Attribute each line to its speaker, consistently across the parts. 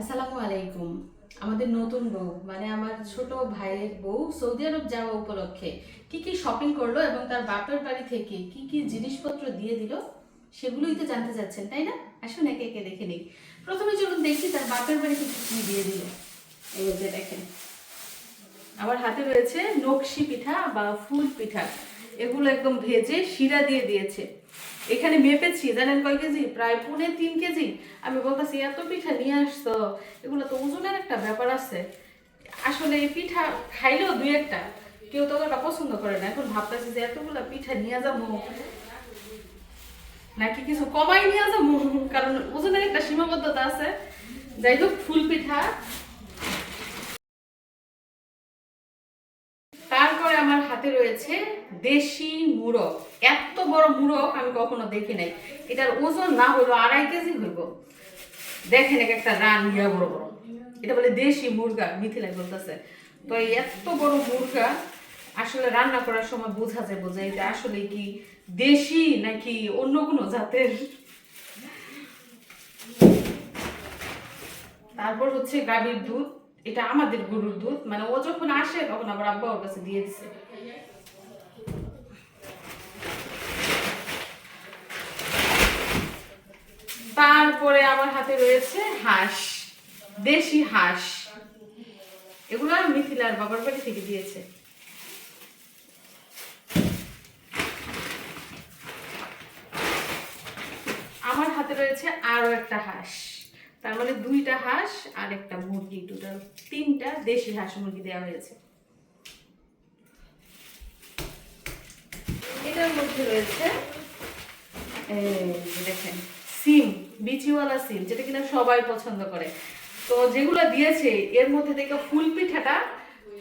Speaker 1: আসসালামু আলাইকুম। আমাদের নতুন বউ মানে আমার ছোট ভাইয়ের বউ সৌদি আরব যাওয়া উপলক্ষে কি কি শপিং করল এবং তার বাপের বাড়ি থেকে কি কি জিনিসপত্র দিয়ে দিল, সেগুলোই তো জানতে চাচ্ছেন, তাই না? আসুন একে একে দেখে নিই। প্রথমে চলুন দেখি তার বাপের বাড়ি থেকে কি দিয়ে দিল। এই যে দেখেন। আমার হাতে রয়েছে নকশি পিঠা বা ফুল পিঠা। এগুলো একদম ভেজে শিরা দিয়ে দিয়েছে। এখানে মেপেছি, জানেন কয় কেজি? প্রায় পৌনে তিন কেজি। আমি বলতেছি, এত পিঠা নিয়ে আসতো এগুলো তো ওজনের একটা ব্যাপার আছে। আসলে এই পিঠা খাইলেও দুই একটা। কেউ তো অতটা পছন্দ করে না। এখন ভাবতেছি যে এতগুলা পিঠা নিয়ে যাব, নাকি কিছু কমাই নিয়ে যাব? কারণ ওজনের একটা সীমাবদ্ধতা আছে। যাই হোক, ফুল পিঠা হাতে রয়েছে দেশি মুরগ। এত বড় মুরগ আমি কখনো দেখি নাই। এটার ওজন না হলো আড়াই কেজি হইব। দেখেন এক একটা রান, ইয়া বড় বড়। এটা বলে দেশি মুরগা মিথিলায় বলতেছে। তো এত বড় মুরগা, আসলে রান্না করার সময় বোঝা যাবে যে এটা আসলে কি দেশি নাকি অন্য কোনো জাতের? তারপর হচ্ছে গাভীর দুধ। এটা আমাদের গরুর দুধ। মানে ও যখন আসে, তখন আবার আব্বা ওর কাছে দিয়ে দিছে। তারপরে আমার হাতে রয়েছে হাঁস, দেশি হাঁস। এগুলো মিথিলার বাবার বাড়ি থেকে দিয়েছে। আমার হাতে রয়েছে আরও একটা হাঁস। তার মানে দুইটা হাঁস আর একটা মুরগি টোটাল তিনটা দেশি হাঁস মুরগি দেওয়া হয়েছে। এটার মধ্যে রয়েছে দেখেন, সিম, বিচিওয়ালা সিম, যেটা কিনা সবাই পছন্দ করে। তো যেগুলো দিয়েছে, এর মধ্যে থেকে ফুল পিঠাটা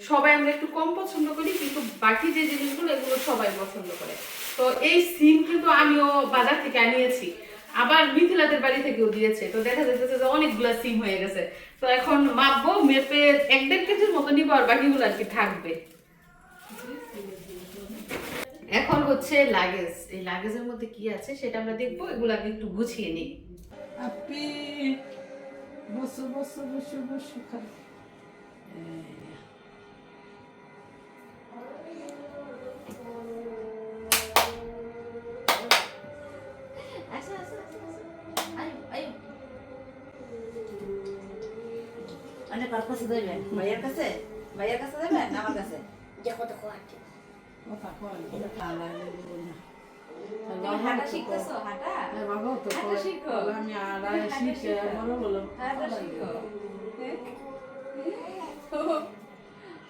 Speaker 1: সবাই আমরা একটু কম পছন্দ করি, কিন্তু বাকি যে জিনিসগুলো, এগুলো সবাই পছন্দ করে। তো এই সিম কিন্তু আমিও বাজার থেকে আনিয়েছি। আবার মিথিলাদের বাড়ি থেকেও দিয়েছে। তো দেখা যাচ্ছে যে অনেকগুলো সিম হয়ে গেছে। তো এখন মাপবো মেপে এক দেড় কেজির মতো নিবো আর বাকিগুলো আর কি থাকবে। এখন হচ্ছে লাগেজ এই লাগেজের মধ্যে কি আছে সেটা আমরা দেখব এগুলো আগে একটু গুছিয়ে নিই।
Speaker 2: আপি বসো বসো বসো বসো
Speaker 3: মানে কার কাছে দেবেন ভাইয়ের কাছে? ভাইয়ের কাছে দেবেন না আমার কাছে?
Speaker 2: কথা কয় খালা
Speaker 3: হাঁটা শিখতেছো হাঁটা? হাঁটা শিখো।
Speaker 2: আমি আড়াই
Speaker 3: হাঁটা
Speaker 2: শিখে বড় বলো
Speaker 3: হাঁটা শিখো।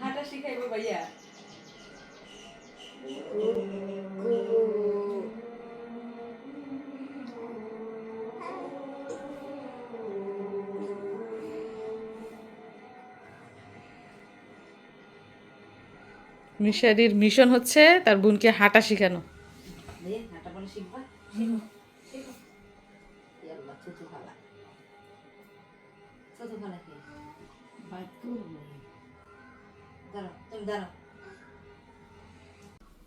Speaker 3: হাঁটা শিখাইবো ভাইয়া।
Speaker 1: মিশারির মিশন হচ্ছে তার বোনকে হাঁটা শেখানো।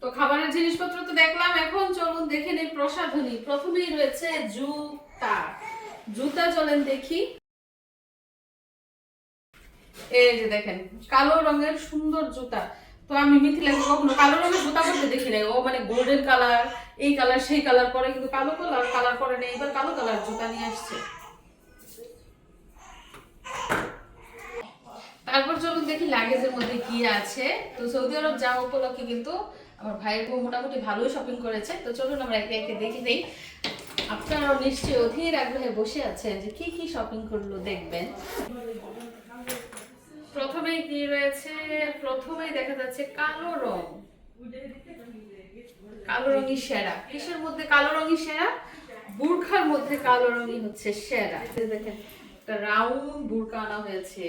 Speaker 1: তো খাবারের জিনিসপত্র তো দেখলাম এখন চলুন দেখে নিই প্রসাধনী। প্রথমেই রয়েছে জুতা। জুতা চলেন দেখি। এই যে দেখেন কালো রঙের সুন্দর জুতা। তো আমি মিথিলাকে কখনো কালো রঙের জুতা পরতে দেখি নাই। ও মানে গোল্ডেন কালার এই কালার সেই কালার পরে কিন্তু কালো কালার কালার পরে নেই, এবার কালো কালার জুতা নিয়ে আসছে। তারপর চলুন দেখি লাগেজের মধ্যে কি আছে। তো সৌদি আরব যাওয়া উপলক্ষে কিন্তু আমার ভাইয়ের বউ মোটামুটি ভালোই শপিং করেছে। তো চলুন আমরা একে একে দেখে নেই আপনারাও নিশ্চয়ই অধীর আগ্রহে বসে আছেন যে কি কি শপিং করল দেখবেন। প্রথমেই কি রয়েছে? প্রথমেই দেখা যাচ্ছে কালো রং। কালো রঙই সেরা। কিসের মধ্যে কালো রঙই সেরা? বুর্খার মধ্যে কালো রঙই হচ্ছে সেরা। দেখেন, একটা রাউন্ড বুরকা আনা হয়েছে।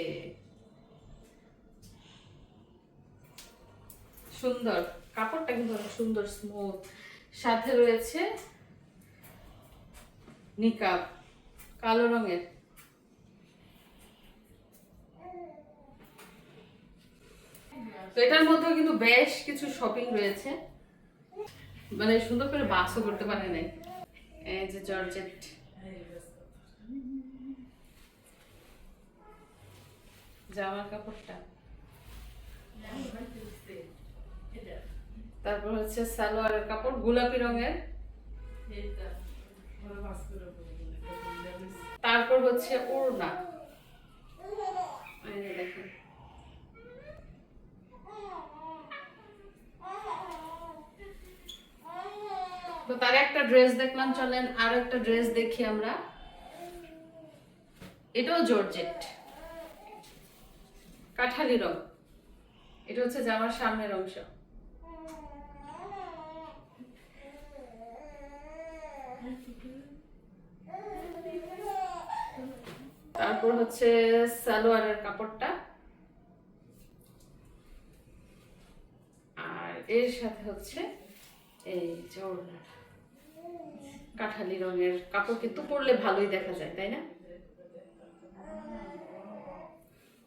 Speaker 1: সুন্দর। কাপড়টা কিন্তু অনেক সুন্দর স্মুথ সাথে রয়েছে নিকাব, কালো রঙের। তো এটার মধ্যেও কিন্তু বেশ কিছু শপিং রয়েছে। মানে সুন্দর করে বাক্সও করতে পারে নাই। যে জর্জেট। জামার কাপড়টা। তারপর হচ্ছে সালোয়ারের কাপড়, গোলাপি রঙের। তারপর হচ্ছে ওড়না এই যে দেখেন তো তার একটা ড্রেস দেখলাম, চলেন আরও একটা ড্রেস দেখি আমরা। এটাও জর্জেট। কাঠালি রং। এটা হচ্ছে জামার সামনের অংশ। তারপর হচ্ছে সালোয়ারের কাপড়টা। আর এর সাথে হচ্ছে এই যে ওড়নাটা কাঠালি রঙের কাপড় কিন্তু পরলে ভালোই দেখা যায়, তাই না?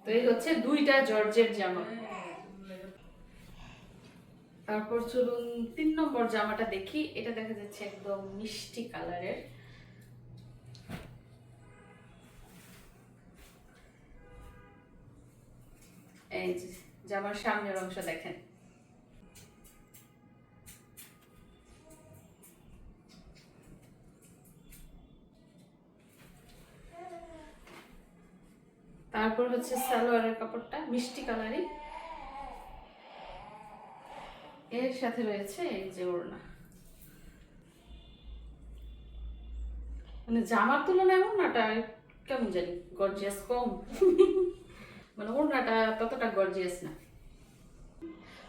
Speaker 1: তো এই হচ্ছে দুইটা জর্জের জামা। তারপর চলুন তিন নম্বর জামাটা দেখি। এটা দেখা যাচ্ছে একদম মিষ্টি কালারের। এই জামার সামনের অংশ দেখেন। তারপর হচ্ছে সালোয়ারের কাপড়টা, মিষ্টি কালারই। এর সাথে রয়েছে এই যে ওড়না। মানে জামার তুলনায় ওড়নাটা কেমন জানি? গর্জিয়াস কম। মানে ওড়নাটা ততটা গর্জিয়াস না।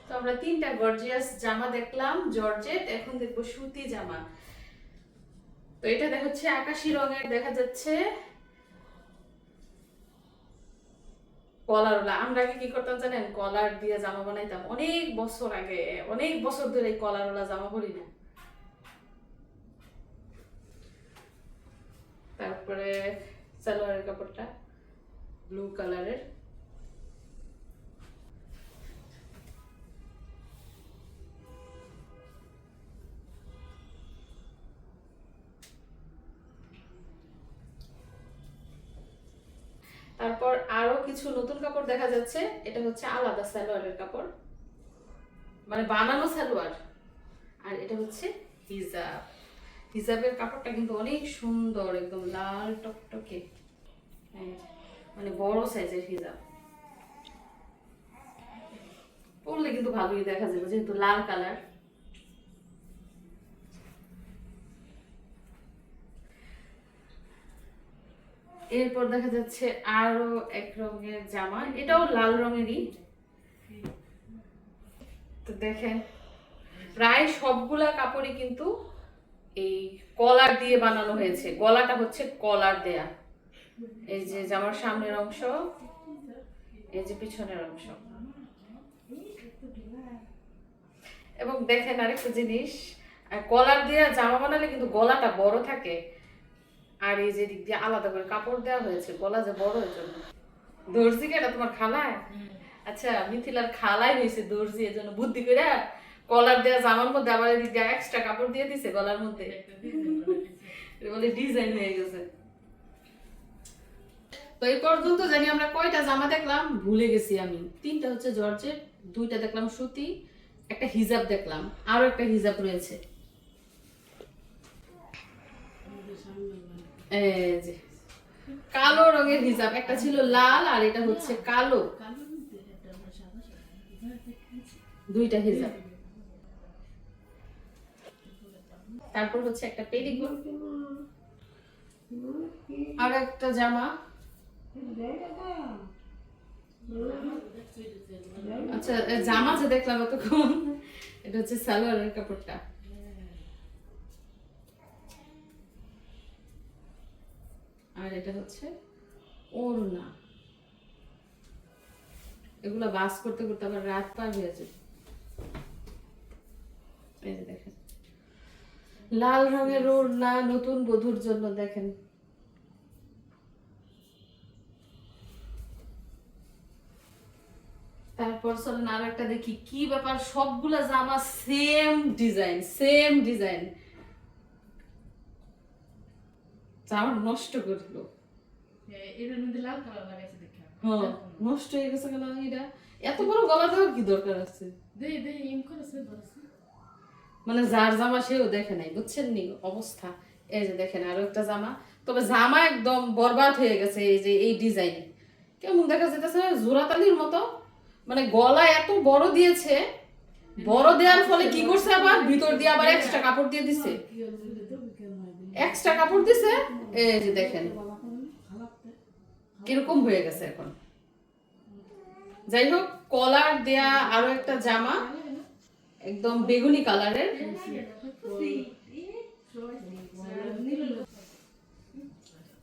Speaker 1: তো আমরা তিনটা গর্জিয়াস জামা দেখলাম, জর্জেট, এখন দেখব সুতি জামা। তো এটা দেখা যাচ্ছে আকাশি রঙের, দেখা যাচ্ছে কলার ওলা। আমরা আগে কি করতাম জানেন? কলার দিয়ে জামা বানাইতাম। অনেক বছর আগে, অনেক বছর ধরে এই কলার ওলা জামা পরি না তারপরে সালোয়ারের কাপড়টা ব্লু কালারের কিছু নতুন কাপড় দেখা যাচ্ছে, এটা হচ্ছে আলাদা সালোয়ারের কাপড়। মানে বানানো সালোয়ার। আর এটা হচ্ছে হিজাব। হিজাবের কাপড়টা কিন্তু অনেক সুন্দর, একদম লাল টকটকে। মানে বড় সাইজের হিজাব। পরলে কিন্তু ভালোই দেখা যাবে, যেহেতু লাল কালার। এরপর দেখা যাচ্ছে আরও এক রঙের জামা। এটাও লাল রঙেরই। তো দেখেন, প্রায় সবগুলা কাপড়ই কিন্তু এই কলার দিয়ে বানানো হয়েছে। গলাটা হচ্ছে কলার দেয়া। এই যে জামার সামনের অংশ, এই যে পিছনের অংশ। এবং দেখেন আরেকটা জিনিস কলার দিয়ে জামা বানালে কিন্তু গলাটা বড় থাকে। আর এই যে দিক দিয়ে আলাদা করে কাপড় দেওয়া হয়েছে গলা যে বড় এর জন্য। দর্জি কেটা তোমার খালায়? আচ্ছা মিথিলার খালাই হয়েছে দর্জি এর জন্য। বুদ্ধি করে কলার দেওয়া জামার মধ্যে আবার এদিক দিয়ে এক্সট্রা কাপড় দিয়ে দিছে গলার মধ্যে। বলে ডিজাইন হয়ে গেছে। তো এই পর্যন্ত জানি আমরা কয়টা জামা দেখলাম ভুলে গেছি আমি। তিনটা হচ্ছে জর্জের দুইটা দেখলাম সুতি একটা হিজাব দেখলাম। আরও একটা হিজাব রয়েছে এই যে কালো রঙের হিজাব, একটা ছিল লাল আর এটা হচ্ছে কালো। দুইটা হিজাব। তারপর হচ্ছে একটা পেডিকোট আর একটা জামা। আচ্ছা জামা যে দেখলাম এতক্ষণ, এটা হচ্ছে সালোয়ারের কাপড়টা। আর এটা হচ্ছে ওড়না এগুলো বাস করতে করতে আবার রাত পার হয়ে যায়। এই যে দেখেন। লাল রঙের ওড়না নতুন বধুর জন্য দেখেন। তারপর চলেন আর একটা দেখি, কি ব্যাপার? সবগুলা জামা সেম ডিজাইন সেম ডিজাইন জামা নষ্ট করল।
Speaker 2: হ্যাঁ নষ্ট হয়ে গেছে কেন এটা। এত বড় গলা দেওয়ার কি দরকার আছে? মানে যার জামা সেও দেখে নাই বুঝছেন নি অবস্থা? এই যে দেখেন আরও একটা জামা। তবে জামা একদম বরবাদ হয়ে গেছে এই যে এই ডিজাইন কেমন দেখা যেতেছে জোড়াতালির মতো। মানে গলা এত বড় দিয়েছে বড় দেওয়ার ফলে কি করছে আবার? ভিতর দিয়ে আবার এক্সট্রা কাপড় দিয়ে দিছে। এক্সট্রা কাপড় দিছে, এই যে দেখেন। কীরকম হয়ে গেছে এখন। যাই হোক কলার দেয়া আরও একটা জামা, একদম বেগুনি কালারের।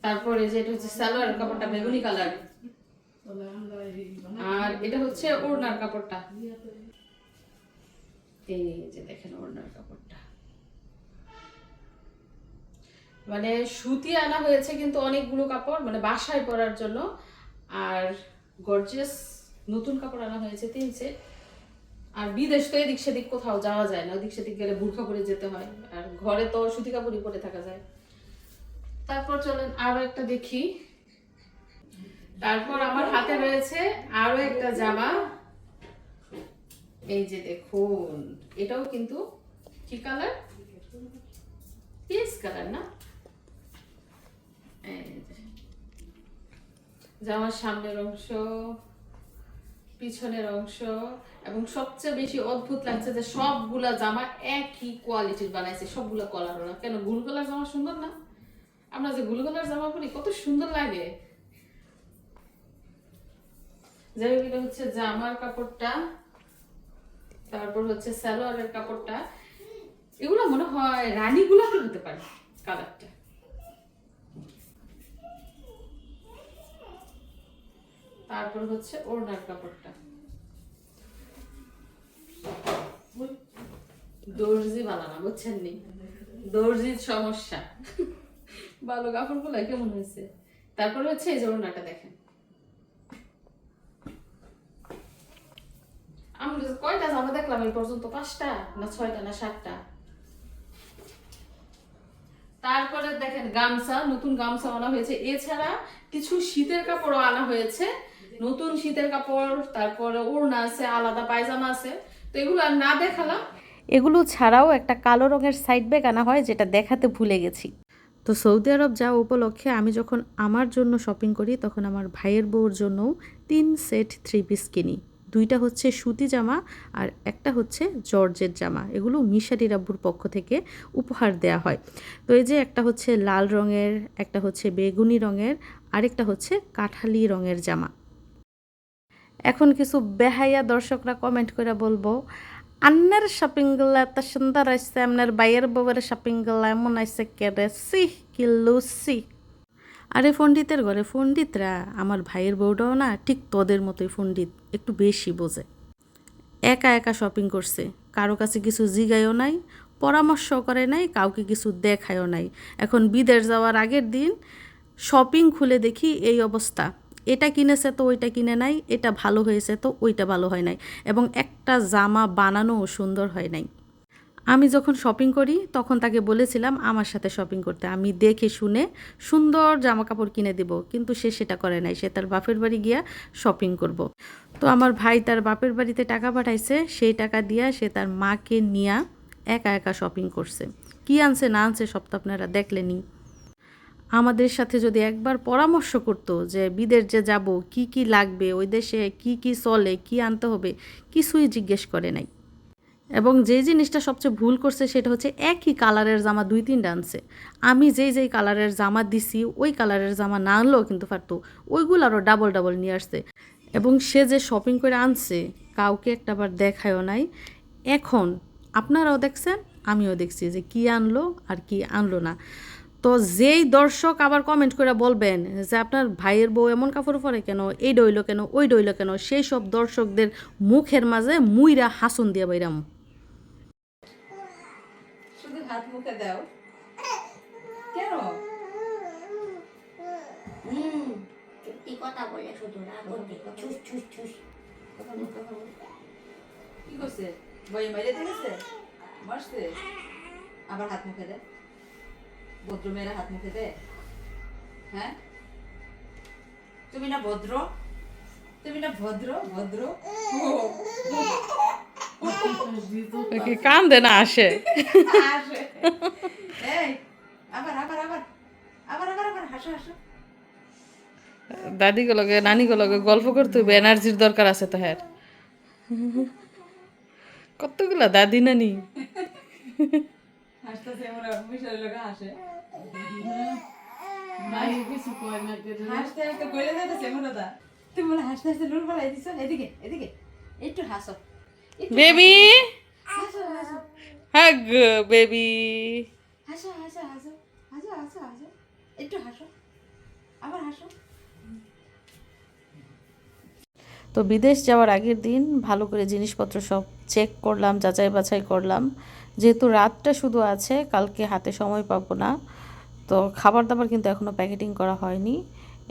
Speaker 2: তারপরে যে এটা হচ্ছে সালোয়ার কাপড়টা, বেগুনি কালার। আর এটা হচ্ছে ওড়নার কাপড়টা। এই যে দেখেন ওড়নার কাপড়টা। মানে সুতি আনা হয়েছে কিন্তু অনেকগুলো কাপড় মানে বাসায় পরার জন্য। আর গর্জিয়াস নতুন কাপড় আনা হয়েছে, তিন সেট আর বিদেশ তো এদিক সেদিক কোথাও যাওয়া যায় না, ওদিক সেদিক গেলে বুর্খা পরে যেতে হয়। আর ঘরে তো সুতি কাপড়ই পরে থাকা যায়। তারপর চলেন আরও একটা দেখি। তারপর আমার হাতে রয়েছে আরও একটা জামা। এই যে দেখুন, এটাও কিন্তু কি কালার পিস কালার না। জামার সামনের অংশ, পিছনের অংশ, এবং সবচেয়ে বেশি অদ্ভুত লাগছে যে সবগুলা জামা একই কোয়ালিটির বানাইছে, সবগুলা কলার ওরা। কেন গুল কলার জামা সুন্দর না? আমরা যে গুল কলার জামা পরি, কত সুন্দর লাগে। যাই হোক, এটা হচ্ছে জামার কাপড়টা, তারপর হচ্ছে সালোয়ারের কাপড়টা। এগুলো মনে হয় রানী গুলাপি হতে পারে কালারটা তারপর হচ্ছে ওড়নার কাপড়টা। দর্জি বানানা বুঝছেন নি? দর্জির সমস্যা। ভালো কাপড়গুলা কেমন হয়েছে? তারপর হচ্ছে এই যে ওড়নাটা দেখেন। আমরা কয়টা জামা দেখলাম এই পর্যন্ত, পাঁচটা না ছয়টা না সাতটা? তারপরে দেখেন গামছা, নতুন গামছা আনা হয়েছে। এছাড়া কিছু শীতের কাপড়ও আনা হয়েছে। নতুন শীতের কাপড়, তারপরে ওড়না আছে, আলাদা পায়জামা আছে। তো এগুলো আর না দেখালাম।
Speaker 1: এগুলো ছাড়াও একটা কালো রঙের সাইড ব্যাগ আনা হয়, যেটা দেখাতে ভুলে গেছি। তো সৌদি আরব যাওয়া উপলক্ষে আমি যখন আমার জন্য শপিং করি, তখন আমার ভাইয়ের বউর জন্যও তিন সেট থ্রি পিস কিনি। দুইটা হচ্ছে সুতি জামা আর একটা হচ্ছে জর্জের জামা। এগুলো মিশারি রাব্বুর পক্ষ থেকে উপহার দেয়া হয়। তো এই যে একটা হচ্ছে লাল রঙের, একটা হচ্ছে বেগুনি রঙের, আরেকটা হচ্ছে কাঠালি রঙের জামা। এখন কিছু বেহাইয়া দর্শকরা কমেন্ট করে বলব, আন্নার শপিংগুলা এত সুন্দর আসছে আপনার বাইয়ের বউয়ের শপিংগুলা এমন আসছে কেড়ে? সি কি লুসি আরে পণ্ডিতের ঘরে পণ্ডিতরা, আমার ভাইয়ের বউটাও না ঠিক তোদের মতোই পণ্ডিত, একটু বেশি বোঝে। একা একা শপিং করছে, কারও কাছে কিছু জিগায়ও নাই পরামর্শ করে নাই, কাউকে কিছু দেখায়ও নাই। এখন বিদেশ যাওয়ার আগের দিন শপিং খুলে দেখি এই অবস্থা। এটা কিনেছে তো ওইটা কিনে নাই, এটা ভালো হয়েছে তো ওইটা ভালো হয় নাই এবং একটা জামা বানানোও সুন্দর হয় নাই। আমি যখন শপিং করি, তখন তাকে বলেছিলাম, আমার সাথে শপিং করতে, আমি দেখে শুনে সুন্দর জামা কাপড় কিনে দেব। কিন্তু সে সেটা করে নাই, সে তার বাপের বাড়ি গিয়া শপিং করব। তো আমার ভাই তার বাপের বাড়িতে টাকা পাঠাইছে, সেই টাকা দিয়া সে তার মাকে নিয়া একা একা শপিং করছে। কি আনছে না আনছে সব তো আপনারা দেখলেনি আমাদের সাথে যদি একবার পরামর্শ করতো যে বিদেশ যে যাব, কি কি লাগবে, ওই দেশে কি কি চলে, কি আনতে হবে, কিছুই জিজ্ঞেস করে নাই। এবং যে জিনিসটা সবচেয়ে ভুল করছে সেটা হচ্ছে একই কালারের জামা দুই তিনটা আনছে। আমি যেই যেই কালারের জামা দিছি, ওই কালারের জামা না আনলেও কিন্তু পারতো, ওইগুলো আরও ডাবল ডাবল নিয়ে আসছে। এবং সে যে শপিং করে আনছে, কাউকে একটাবার দেখায়ও নাই। এখন আপনারাও দেখছেন, আমিও দেখছি যে কি আনলো আর কি আনলো না। তো যেই দর্শক আবার কমেন্ট করে বলবেন যে আপনার ভাইয়ের বউ এমন কাপড় পরে কেন এই ডইল কেন ওই ডইল কেন সেই সব দর্শকদের মুখের মাঝে মুইরা হাসন দিয়ে বাইরাম।
Speaker 3: শুধু হাত মুখে দাও। কেন?
Speaker 4: হুম কথা বলে শুধু না করতে ছুস ছুস ছুস
Speaker 3: কথা বল, কথা বল। কি করছে? বই মেরে দিয়েছে? মারছে? আবার হাত মুখে দে ভদ্র মেয়েরা হাত মুখে দে। হ্যাঁ? তুমি না ভদ্র? তুমি না ভদ্র? ভদ্র?
Speaker 1: কান্দে না আসে।
Speaker 3: আসে। এই আবার আবার আবার। আবার আবার আবার হাসো হাসো।
Speaker 1: দাদি লগে নানি লগে গল্প করতে হবে এনার্জির দরকার আছে তো হ্যাঁ। কতগুলা দাদি নানি?
Speaker 3: হাসতেছে আমরা মিশার লোক হাসে।
Speaker 2: মাই কিছু কয় না
Speaker 3: হাসতে হাসতে গলে যাইতেছে মনে দা। তুমি বলে হাসতে হাসতে নুন ফলাই দিছো? এদিকে এদিকে। একটু হাসো।
Speaker 1: বেবি?
Speaker 3: হাসো হাসো
Speaker 1: হাগ বেবি।
Speaker 3: হাসো হাসো হাসো হাসো হাসো হাসো। একটু হাসো। আবার হাসো।
Speaker 1: তো বিদেশ যাওয়ার আগের দিন ভালো করে জিনিসপত্র সব চেক করলাম যাচাই বাছাই করলাম। যেহেতু রাতটা শুধু আছে, কালকে হাতে সময় পাবো না। তো খাবার দাবার কিন্তু এখনও প্যাকেটিং করা হয়নি।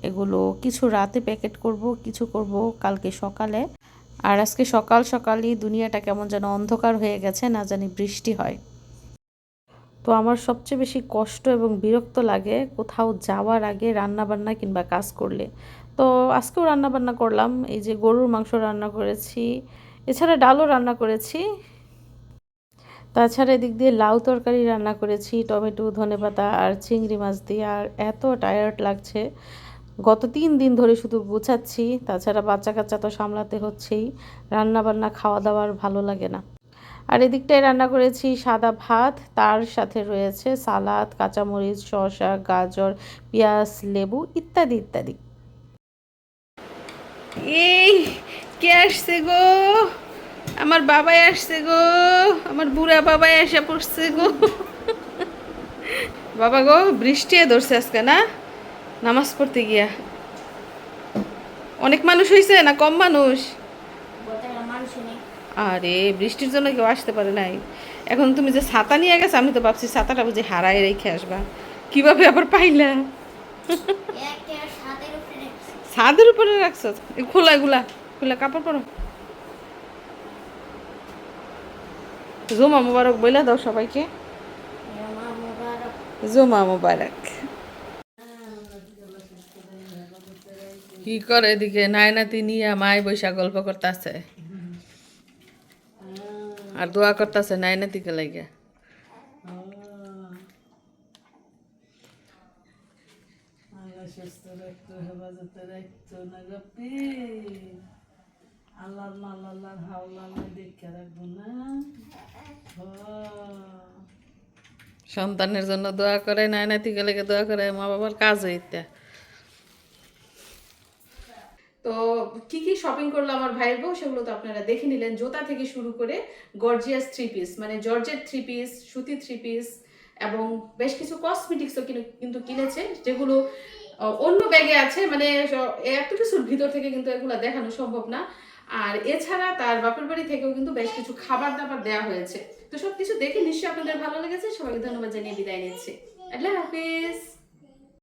Speaker 1: এগুলো কিছু রাতে প্যাকেট করব, কিছু করব কালকে সকালে। আর আজকে সকাল সকালই দুনিয়াটা কেমন যেন অন্ধকার হয়ে গেছে, না জানি বৃষ্টি হয়। তো আমার সবচেয়ে বেশি কষ্ট এবং বিরক্ত লাগে কোথাও যাওয়ার আগে রান্না বান্না কিংবা কাজ করলে। তো আজকেও রান্না বান্না করলাম, এই যে গরুর মাংস রান্না করেছি, এছাড়া ডালও রান্না করেছি। তাছাড়া এদিক দিয়ে লাউ তরকারি রান্না করেছি, টমেটো, ধনেপাতা আর চিংড়ি মাছ দিয়ে। আর এত টায়ার্ড লাগছে। গত তিন দিন ধরে শুধু গুছাচ্ছি, তাছাড়া বাচ্চা কাচ্চা তো সামলাতে হচ্ছেই। রান্না বান্না খাওয়া দাওয়ার ভালো লাগে না। আর এদিকটায় রান্না করেছি সাদা ভাত, তার সাথে রয়েছে সালাদ, কাঁচামরিচ, শসা, গাজর, পেঁয়াজ, লেবু ইত্যাদি ইত্যাদি। এই, কে আসছে গো? আমার বাবাই আসছে গো। আমার বুড়া বাবাই এসে পড়ছে গো। বাবা গো বৃষ্টি ধরছে আজকে না? নামাজ পড়তে গিয়া। অনেক মানুষ হয়েছে না কম মানুষ? আরে বৃষ্টির জন্য কেউ আসতে পারে নাই। এখন তুমি যে ছাতা নিয়ে গেছো আমি তো ভাবছি ছাতাটা বুঝি হারায় রেখে আসবা। কীভাবে আবার পাইলা? ছাদের উপরে রাখছো। খোলা এগুলা খোলা কাপড় পরো। জমা মোবারক বইলা দাও সবাইকে। জুমা মোবারক। কি করে এদিকে? নায়নাতি নিয়ে মায় বৈশা গল্প করতেছে। আর দোয়া করতেছে নায়নাতিকে লাগে
Speaker 2: সুস্থ রাখতো হেফাজতে রাখতো না গপি আল্লাহ আল্লাহ আল্লাহ হাওলা দেখে রাখব না।
Speaker 1: সন্তানের জন্য দোয়া করে নায়নাতিকে লেগে দোয়া করে মা বাবার কাজ হইতে।
Speaker 5: তো কি কি শপিং করল আমার ভাইয়ের বউ সেগুলো তো আপনারা দেখে নিলেন। জোতা থেকে শুরু করে গর্জিয়াস থ্রি পিস মানে জর্জের থ্রি পিস সুতি থ্রি পিস এবং বেশ কিছু কসমেটিক্সও কিন্তু কিনেছে যেগুলো অন্য ব্যাগে আছে। মানে এত কিছুর ভিতর থেকে কিন্তু এগুলো দেখানো সম্ভব না। আর এছাড়া তার বাপের বাড়ি থেকেও কিন্তু বেশ কিছু খাবার দাবার দেওয়া হয়েছে। তো সব কিছু দেখে নিশ্চয়ই আপনাদের ভালো লেগেছে। সবাইকে ধন্যবাদ জানিয়ে বিদায় নিচ্ছি। আল্লাহ হাফিজ।